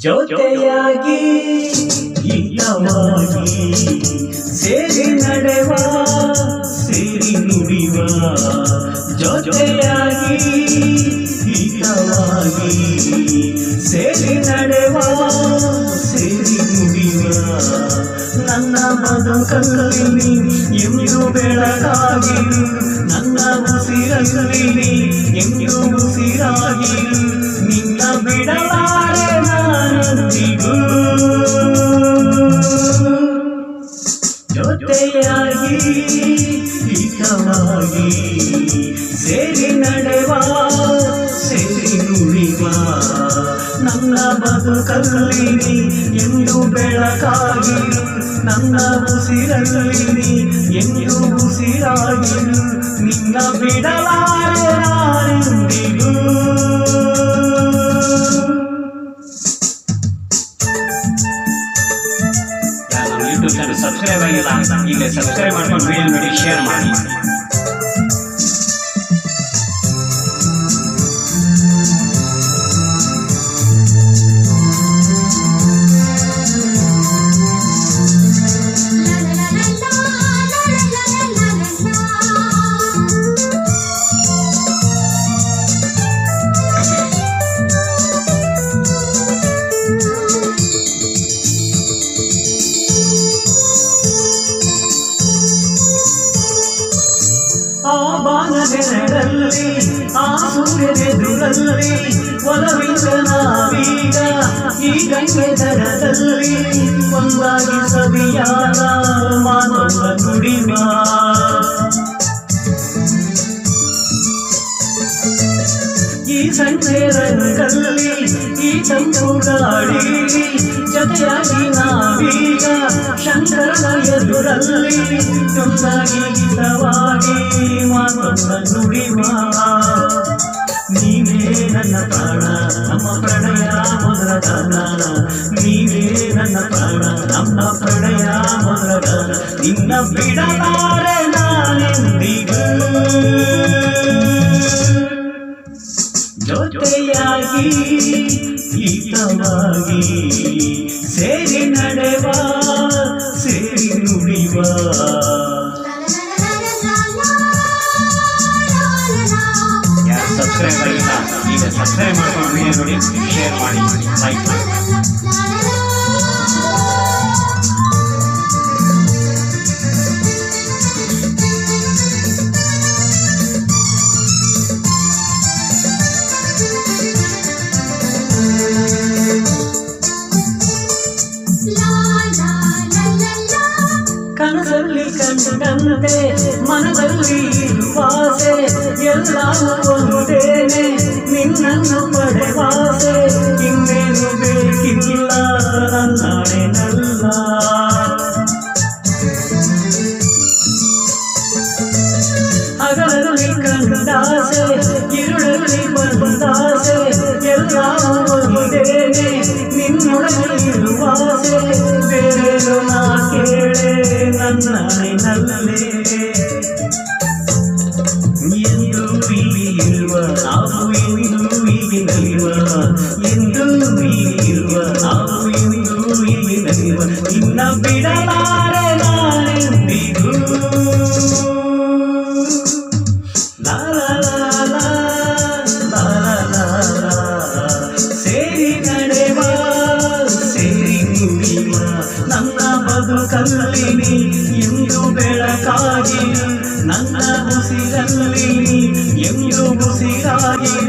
ಜೊತೆಯಾಗಿ ಇಲ್ಲವಾಗಿ ಸೇರಿ ನಡೆವ, ಸೇರಿ ನುಡಿವ, ಜೊತೆಯಾಗಿ ಇಲ್ಲವಾಗಿ ಸೇರಿ ನಡೆವ, ಸೇರಿ ನುಡಿವ. ನನ್ನ ಬದುಕಲ್ಲಿ ಎಂದು ಬೆಳಕಾಗಿ ನನ್ನ ಉಸಿರಲ್ಲಿ ಎಂದು ಉಸಿರಾಗಿರು ಬದುಕಲ್ಲಿ ಎಂದು ಬೆಳಕಾಗಿರು ನನ್ನ ಉಸಿರಲ್ಲಿ ಎಂದು ಉಸಿರಾಗಿರು ನಿನ್ನ ಬಿಡಲಾರೆ ನಾನೆಂದಿಗೂ ನಮ್ಮ ಯೂಟ್ಯೂಬ್ ಚಾನಲ್ ಸಬ್ಸ್ಕ್ರೈಬ್ ಆಗಿಲ್ಲ ಈಗ ಸಬ್ಸ್ಕ್ರೈಬ್ ಮಾಡ್ಕೊಂಡು ವಿಡಿಯೋ ನೋಡಿ ಶೇರ್ ಮಾಡಿ ಬಾನದೆರಡಲ್ಲಿ ಆ ಸೂರ್ಯನೆದುರಲ್ಲಿ ಒಲವಿಂದ ನಾವೀಗ ಈ ಗಂಗೆ ದರದಲ್ಲಿ ಒಂದಾಗಿ ಸವಿಯಾದ ಮಾನವ ನುಡಿವ ಈ ಸಂಜೆ ರಂಗಲ್ಲಿ ಗಾಳಿ ಜೊತೆಯಾಗಿ ನಾವೀಗ ಶಂಕರನ ಎದುರಲ್ಲಿ ಒಂದಾಗಿ ಹಿತವಾಗಿ ಮಾತೊಂದ ನುಡಿವ. ನೀವೇ ನನ್ನ ಪ್ರಾಣ, ನಮ್ಮ ಪ್ರಣಯ, ಮೊದಲ ಗಾನ ನೀವೇ ನನ್ನ ಪ್ರಾಣ, ನಮ್ಮ ಪ್ರಣಯ, ಮೊದಲ ಗಾನ ನಿನ್ನ ಬಿಡಲಾರೆ ನಾನೆಂದಿಗೂ. ಜೊತೆಯಾಗಿ, ಹಿತವಾಗಿ ಸೇರಿ ನಡೆವ, ಸೇರಿ ನುಡಿವ. ಸಬ್ಸ್ಕ್ರೈಬ್ ಆಗಿಲ್ಲ ಈಗ ಸಬ್ಸ್ಕ್ರೈಬ್ ಮಾಡ್ಕೊಂಡು ನೋಡಿ ಶೇರ್ ಮಾಡಿ ಲೈಕ್ ಮಾಡಿ. கண்டே மனதல்லி வாசே எல்லாம் ಒಂದೇನೆ ನಿನ್ನನ್ನು ಪಡೆವಾಸೆ ಇನ್ನೇನು ಬೇಕಿಲ್ಲ ನಾಳೆ ನಲ್ಲ ಹಗಲಲ್ಲಿ ಕಂಡಾಸೆ ഇരുളി ಬಂದಾಸೆ എല്ലാം ಒಂದೇನೆ നിന്നുടനെ വാസೆ ಬೇರೆ ನಾ ಕೇಳೇ ನನ್ನ ನಲ್ಲೇ ಎಂದು ಇರುವ ನಾವು ಎಂದು ಈಗಿನಲಿವ ಎಂದು ಇರುವ ನಾವು ಎಂದು ಈಗಿನಲಿವ ನಿನ್ನ ಬಿಡಲಾರೆ ಎಂದು ಉಸಿರಾಗಿರು